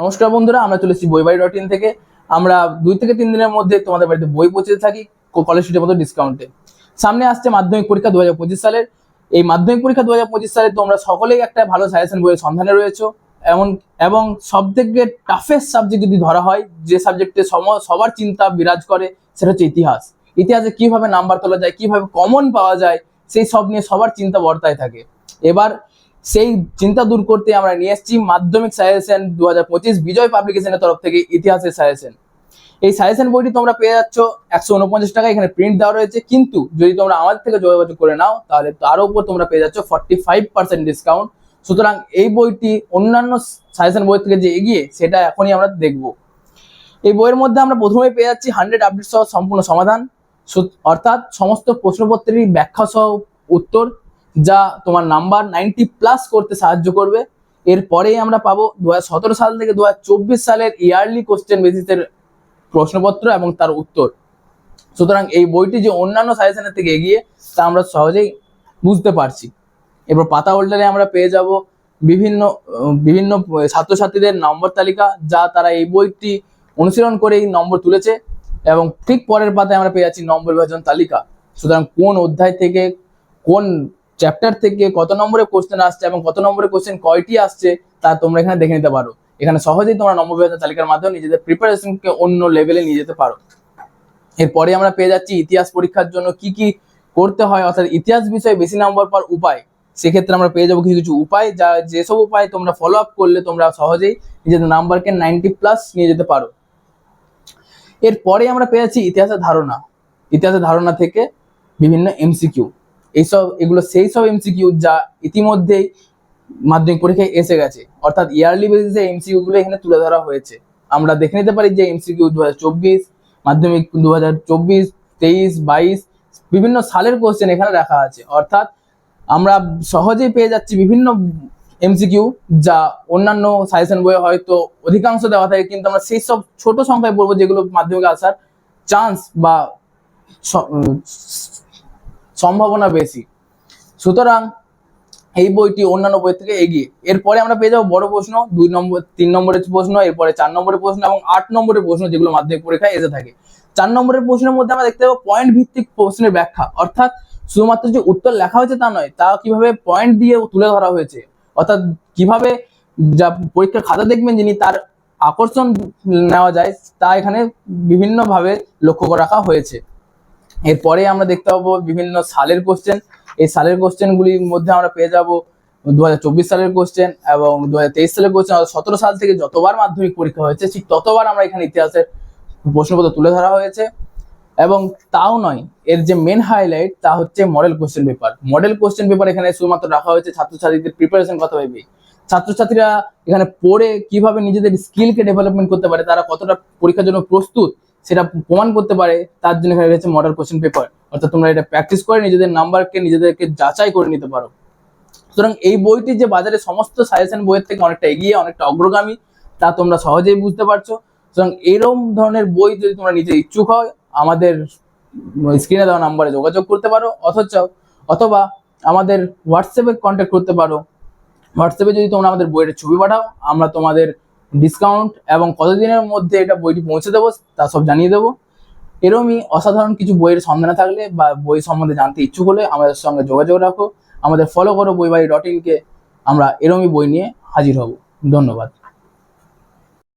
নমস্কার বন্ধুরা, আমরা চলেছি বইবাড়ি ডট ইন থেকে। আমরা দুই থেকে তিন দিনের মধ্যে তোমাদের বাড়িতে বই পৌঁছে থাকি কলেজ স্ট্রিটের মতো ডিসকাউন্টে সামনে আসছে মাধ্যমিক পরীক্ষা দু হাজার পঁচিশ সালের। এই মাধ্যমিক পরীক্ষা দু হাজার পঁচিশ সালে তোমরা সকলেই একটা ভালো সাজেশন বইয়ের সন্ধানে রয়েছো। এমন এবং সব থেকে টাফেস্ট সাবজেক্ট যদি ধরা হয়, যে সাবজেক্টে সবার চিন্তা বিরাজ করে, সেটা হচ্ছে ইতিহাস। ইতিহাসে কীভাবে নাম্বার তোলা যায়, কীভাবে কমন পাওয়া যায়, সেই সব নিয়ে সবার চিন্তা বর্তায় থাকে। এবার সেই চিন্তা দূর করতে আমরা নিয়ে এসেছি মাধ্যমিক সাজেশন দু হাজার পঁচিশ বিজয় পাবলিকেশনের তরফ থেকে ইতিহাসের সাজেশন এই সাজেশন বইটি তোমরা পেয়ে যাচ্ছ একশো উনপঞ্চাশ টাকা এখানে প্রিন্ট দেওয়া রয়েছে। কিন্তু যদি তোমরা আমাদের থেকে যোগাযোগ করে নাও, তাহলে তার উপর তোমরা পেয়ে যাচ্ছ ফর্টি ফাইভ পার্সেন্ট ডিসকাউন্ট সুতরাং এই বইটি অন্যান্য সাজেশন বই থেকে যে এগিয়ে, সেটা এখনই আমরা দেখব। এই বইয়ের মধ্যে আমরা প্রথমে পেয়ে যাচ্ছি হান্ড্রেড আপডেট সহ সম্পূর্ণ সমাধান। অর্থাৎ সমস্ত প্রশ্নপত্রেরই ব্যাখ্যা সহ উত্তর। যা তোমার নাম্বার নাইনটি প্লাস করতে সাহায্য করবে। এরপরেই আমরা পাবো দু সাল থেকে দু হাজার চব্বিশ সালের ইয়ারলি কোশ্চেন বেসিসের প্রশ্নপত্র এবং তার উত্তর। সুতরাং এই বইটি যে অন্যান্য সাজেশনের থেকে এগিয়ে, তা আমরা সহজেই বুঝতে পারছি। এরপর পাতা হোল্ডারে আমরা পেয়ে যাব বিভিন্ন বিভিন্ন ছাত্রছাত্রীদের নম্বর তালিকা, যা তারা এই বইটি অনুশীলন করে এই নম্বর তুলেছে এবং ঠিক পরের পাতায় আমরা পেয়ে যাচ্ছি নম্বর বিভাজন তালিকা। সুতরাং কোন অধ্যায় থেকে কোন চ্যাপ্টার থেকে কত নম্বরের কোশ্চেন আসছে এবং কত নম্বরের কোশ্চেন কয়টি আসছে, তা তোমরা এখানে দেখে নিতে পারো। এখানে সহজেই তোমরা নম্বর বিভাজন তালিকার মাধ্যমে, নিজেদের প্রিপারেশনকে অন্য লেভেলে নিয়ে যেতে পারো। এরপরে আমরা পেয়ে যাচ্ছি ইতিহাস পরীক্ষার জন্য কি কি করতে হয়, অর্থাৎ ইতিহাস বিষয়ে বেশি নম্বর পাওয়ার উপায়। সেক্ষেত্রে আমরা পেয়ে যাব কিছু কিছু উপায়, যা যেসব উপায় তোমরা ফলো আপ করলে তোমরা সহজেই নিজেদের নাম্বারকে নাইনটি প্লাস নিয়ে যেতে পারো। এরপরে আমরা পেয়ে যাচ্ছি ইতিহাসের ধারণা। ইতিহাসের ধারণা থেকে বিভিন্ন এমসিকিউ এইসব, এগুলো সেই সব এমসিকিউ যা ইতিমধ্যেই মাধ্যমিক পরীক্ষায় এসে গেছে। অর্থাৎ ইয়ারলি বেসিসে এমসিকিউ গুলো এখানে তুলে ধরা হয়েছে। আমরা দেখে নিতে পারি যে এমসিকিউ দু হাজার চব্বিশ, মাধ্যমিক দু হাজার চব্বিশ, তেইশ, বাইশ, বিভিন্ন সালের কোশ্চেন এখানে রাখা আছে। অর্থাৎ আমরা সহজেই পেয়ে যাচ্ছি বিভিন্ন এমসিকিউ যা অন্যান্য সাজেশন বইয়ে হয়তো অধিকাংশ দেওয়া থাকে, কিন্তু আমরা সেই সব ছোট সংখ্যায় বলব যেগুলো মাধ্যমিকে আসার চান্স বা সম্ভাবনা বেশি। সুতরাং এই বইটি অন্যান্য বই থেকে এগিয়ে। এরপরে আমরা পেয়ে যাব বড় প্রশ্ন, দুই নম্বর, তিন নম্বরের প্রশ্ন, এরপরে চার নম্বরের প্রশ্ন এবং আট নম্বরের প্রশ্ন যেগুলো মাধ্যমিক পরীক্ষায় এসে থাকে। চার নম্বরের প্রশ্নের মধ্যে আমরা দেখতে পাবো পয়েন্ট ভিত্তিক প্রশ্নের ব্যাখ্যা। অর্থাৎ শুধুমাত্র যে উত্তর লেখা হয়েছে তা নয়, তা কীভাবে পয়েন্ট দিয়ে তুলে ধরা হয়েছে? অর্থাৎ কীভাবে যা পরীক্ষার খাতা দেখবেন যিনি তার আকর্ষণ নেওয়া যায়, তা এখানে বিভিন্নভাবে লক্ষ্য রাখা হয়েছে। এরপরে আমরা দেখতে পাবো বিভিন্ন সালের কোশ্চেন এই সালের কোশ্চেনগুলির মধ্যে আমরা পেয়ে যাব দু সালের কোশ্চেন এবং দু হাজার তেইশ সালের কোশ্চেন সতেরো সাল থেকে যতবার মাধ্যমিক পরীক্ষা হয়েছে, ঠিক ততবার আমরা এখানে ইতিহাসের প্রশ্নপত্র তুলে ধরা হয়েছে। এবং তাও নয়, এর যে মেন হাইলাইট তা হচ্ছে model question paper model question paper এখানে শুধুমাত্র রাখা হয়েছে ছাত্রছাত্রীদের প্রিপারেশন কথা ভেবে ছাত্রছাত্রীরা এখানে পড়ে কীভাবে নিজেদের স্কিলকে ডেভেলপমেন্ট করতে পারে, তারা কতটা পরীক্ষার জন্য প্রস্তুত সেটা প্রমাণ করতে পারে, তার জন্য এখানে রয়েছে মডেল কোশ্চেন পেপার অর্থাৎ তোমরা এটা প্র্যাকটিস করে নিজেদের নাম্বারকে নিজেদেরকে যাচাই করে নিতে পারো। সুতরাং এই বইটি যে বাজারে সমস্ত সাজেশন বইয়ের থেকে অনেকটা এগিয়ে, অনেকটা অগ্রগামী, তা তোমরা সহজেই বুঝতে পারছ। সুতরাং এরকম ধরনের বই যদি তোমরা নিজে ইচ্ছুক হয়, আমাদের স্ক্রিনে দেওয়া নাম্বারে যোগাযোগ করতে পারো, অথচ অথবা আমাদের হোয়াটসঅ্যাপে কন্ট্যাক্ট করতে পারো। হোয়াটসঅ্যাপে যদি তোমরা আমাদের বইয়ের ছবি পাঠাও, আমরা তোমাদের ডিসকাউন্ট এবং কতদিনের মধ্যে এটা বইটি পৌঁছে দেবো তা সব জানিয়ে দেবো। এরমই অসাধারণ কিছু বইয়ের সন্ধানে থাকলে বা বই সম্বন্ধে জানতে ইচ্ছুক হলে আমাদের সঙ্গে যোগাযোগ রাখো। আমাদের ফলো করো বইবাড়ি ডট ইনকে আমরা এরমই বই নিয়ে হাজির হব। ধন্যবাদ।